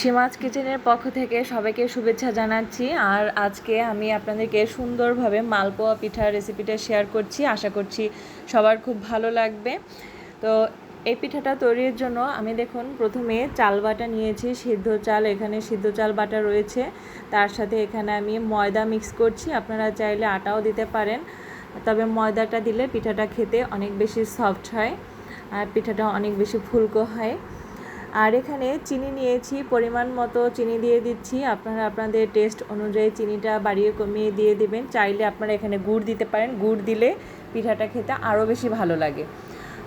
সীমাজ কিচেনের পক্ষ থেকে সবাইকে শুভেচ্ছা জানাচ্ছি। আর আজকে আমি আপনাদেরকে সুন্দরভাবে মালপোয়া পিঠার রেসিপিটা শেয়ার করছি। আশা করছি সবার খুব ভালো লাগবে। তো এই পিঠাটা তৈরির জন্য আমি দেখুন, প্রথমে চাল বাটা নিয়েছি, সিদ্ধ চাল, এখানে সিদ্ধ চাল বাটা রয়েছে। তার সাথে এখানে আমি ময়দা মিক্স করছি। আপনারা চাইলে আটাও দিতে পারেন। তবে ময়দাটা দিলে পিঠাটা খেতে অনেক বেশি সফট হয় আর পিঠাটা অনেক বেশি ফুলকো হয়। আর এখানে চিনি নিয়েছি, পরিমাণ মতো চিনি দিয়ে দিচ্ছি। আপনারা আপনাদের টেস্ট অনুযায়ী চিনিটা বাড়িয়ে কমিয়ে দিয়ে দিবেন। চাইলে আপনারা এখানে গুড় দিতে পারেন। গুড় দিলে পিঠাটা খেতে আরও বেশি ভালো লাগে।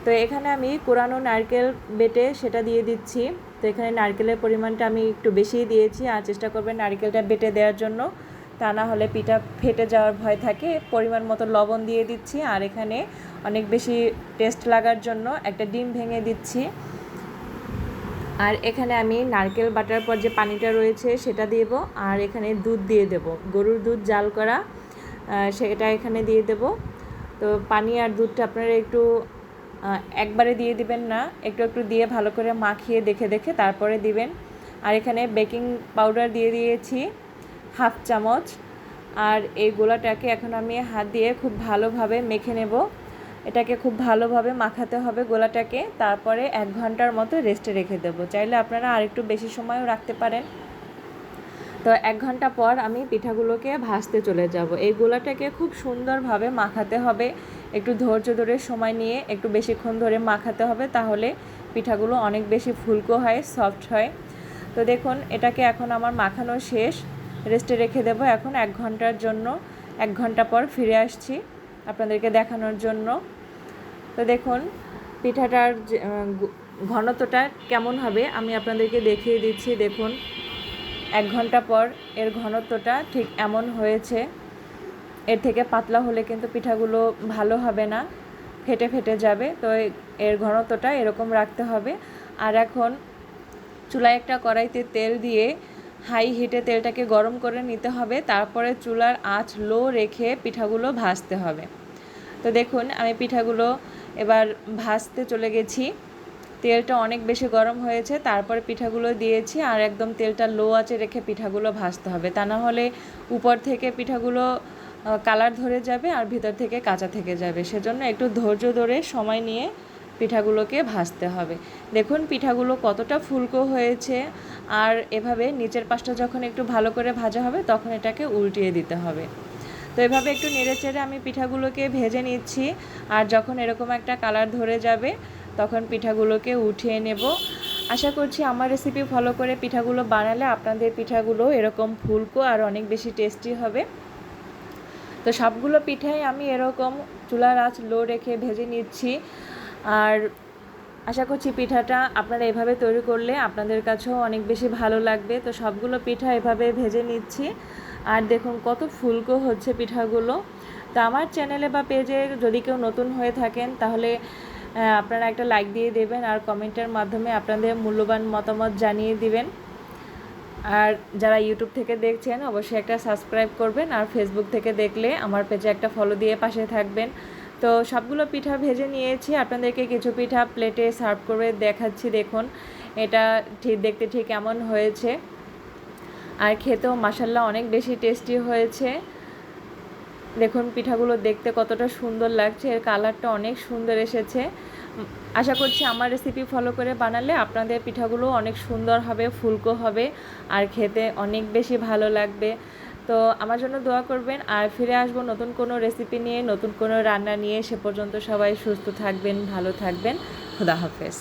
তো এখানে আমি কোরানো নারকেল বেটে সেটা দিয়ে দিচ্ছি। তো এখানে নারকেলের পরিমাণটা আমি একটু বেশিই দিয়েছি। আর চেষ্টা করবেন নারকেলটা বেটে দেওয়ার জন্য। তা না হলে পিঠা ফেটে যাওয়ার ভয় থাকে। পরিমাণ মতো লবণ দিয়ে দিচ্ছি। আর এখানে অনেক বেশি টেস্ট লাগার জন্য একটা ডিম ভেঙে দিচ্ছি। আর এখানে আমি নারকেল বাটার পর যে পানিটা রয়েছে সেটা দেব, আর এখানে দুধ দিয়ে দেব। গরুর দুধ জাল করা সেটা এখানে দিয়ে দেব। তো পানি আর দুধটা আপনারা একটু একবারে দিয়ে দিবেন না, একটু একটু দিয়ে ভালো করে মাখিয়ে দেখে দেখে তারপরে দিবেন। আর এখানে বেকিং পাউডার দিয়ে দিয়েছি, হাফ চামচ। আর এই গোলাটাকে এখন আমি হাত দিয়ে খুব ভালোভাবে মেখে নেব। এটাকে খুব ভালোভাবে মাখাতে হবে গোলাটাকে, তারপরে এক ঘণ্টার মতো রেস্টে রেখে দেবো। চাইলে আপনারা আরেকটু বেশি সময়ও রাখতে পারেন। তো এক ঘণ্টা পর আমি পিঠাগুলোকে ভাজতে চলে যাব। এই গোলাটাকে খুব সুন্দরভাবে মাখাতে হবে। একটু ধৈর্য ধরে সময় নিয়ে একটু বেশিক্ষণ ধরে মাখাতে হবে, তাহলে পিঠাগুলো অনেক বেশি ফুলকো হয় সফট হয়। তো দেখুন, এটাকে এখন আমার মাখানো শেষ। রেস্টে রেখে দেবো এখন এক ঘণ্টার জন্য। এক ঘণ্টা পর ফিরে আসছি। আপনাদেরকে দেখানোর জন্য। তো দেখুন, পিঠাটার ঘনত্বটা কেমন হবে আমি আপনাদেরকে দেখিয়ে দিচ্ছি। দেখুন, এক ঘণ্টা পর এর ঘনত্বটা ঠিক এমন হয়েছে। এর থেকে পাতলা হলে কিন্তু পিঠাগুলো ভালো হবে না, ফেটে ফেটে যাবে। তো এর ঘনত্বটা এরকম রাখতে হবে। আর এখন চুলায় একটা কড়াইতে তেল দিয়ে হাই হিটে তেলটাকে গরম করে নিতে হবে, তারপরে চুলার আঁচ লো রেখে পিঠাগুলো ভাজতে হবে। তো দেখুন, আমি পিঠাগুলো এবার ভাজতে চলে গেছি। তেলটা অনেক বেশি গরম হয়েছে, তারপরে পিঠাগুলো দিয়েছি আর একদম তেলটা লো আঁচে রেখে পিঠাগুলো ভাজতে হবে। তা না হলে উপর থেকে পিঠাগুলো কালার ধরে যাবে আর ভিতর থেকে কাঁচা থেকে যাবে। সেজন্য একটু ধৈর্য ধরে সময় নিয়ে পিঠাগুলোকে ভাজতে হবে। দেখুন পিঠাগুলো কতটা ফুলকো হয়েছে। আর এভাবে নিচের পাশটা যখন একটু ভালো করে ভাজা হবে, তখন এটাকে উল্টিয়ে দিতে হবে। তো এভাবে একটু নেড়ে চেড়ে আমি পিঠাগুলোকে ভেজে নিচ্ছি। আর যখন এরকম একটা কালার ধরে যাবে, তখন পিঠাগুলোকে উঠিয়ে নেব। আশা করছি আমার রেসিপি ফলো করে পিঠাগুলো বানালে আপনাদের পিঠাগুলো এরকম ফুলকো আর অনেক বেশি টেস্টি হবে। তো সবগুলো পিঠাই আমি এরকম চুলার আঁচ লো রেখে ভেজে নিচ্ছি। আর আশা করছি পিঠাটা আপনারা এভাবে তৈরি করলে আপনাদের কাছেও অনেক বেশি ভালো লাগবে। তো সবগুলো পিঠা এভাবে ভেজে নিচ্ছি। আর দেখুন কত ফুলকো হচ্ছে পিঠাগুলো। তো আমার চ্যানেলে বা পেজে যদি কেউ নতুন হয়ে থাকেন, তাহলে আপনারা একটা লাইক দিয়ে দেবেন আর কমেন্টের মাধ্যমে আপনাদের মূল্যবান মতামত জানিয়ে দিবেন। আর যারা ইউটিউব থেকে দেখছেন, অবশ্যই একটা সাবস্ক্রাইব করবেন আর ফেসবুক থেকে দেখলে আমার পেজে একটা ফলো দিয়ে পাশে থাকবেন। তো সবগুলো পিঠা ভেজে নিয়েছি। আপনাদেরকে কিছু পিঠা প্লেটে সার্ভ করে দেখাচ্ছি, দেখুন। এটা ঠিক, দেখতে ঠিক কেমন হয়েছে। আর খেতেও মাসাল্লাহ অনেক বেশি টেস্টি হয়েছে। দেখুন, পিঠাগুলো দেখতে কতটা সুন্দর লাগছে। এর কালারটা অনেক সুন্দর এসেছে। আশা করছি আমার রেসিপি ফলো করে বানালে আপনাদের পিঠাগুলো অনেক সুন্দর হবে, ফুলকো হবে, আর খেতে অনেক বেশি ভালো লাগবে। তো আমার জন্য দোয়া করবেন আর ফিরে আসব নতুন কোনো রেসিপি নিয়ে, নতুন কোনো রান্না নিয়ে। সে পর্যন্ত সবাই সুস্থ থাকবেন, ভালো থাকবেন। খুদা হাফেজ।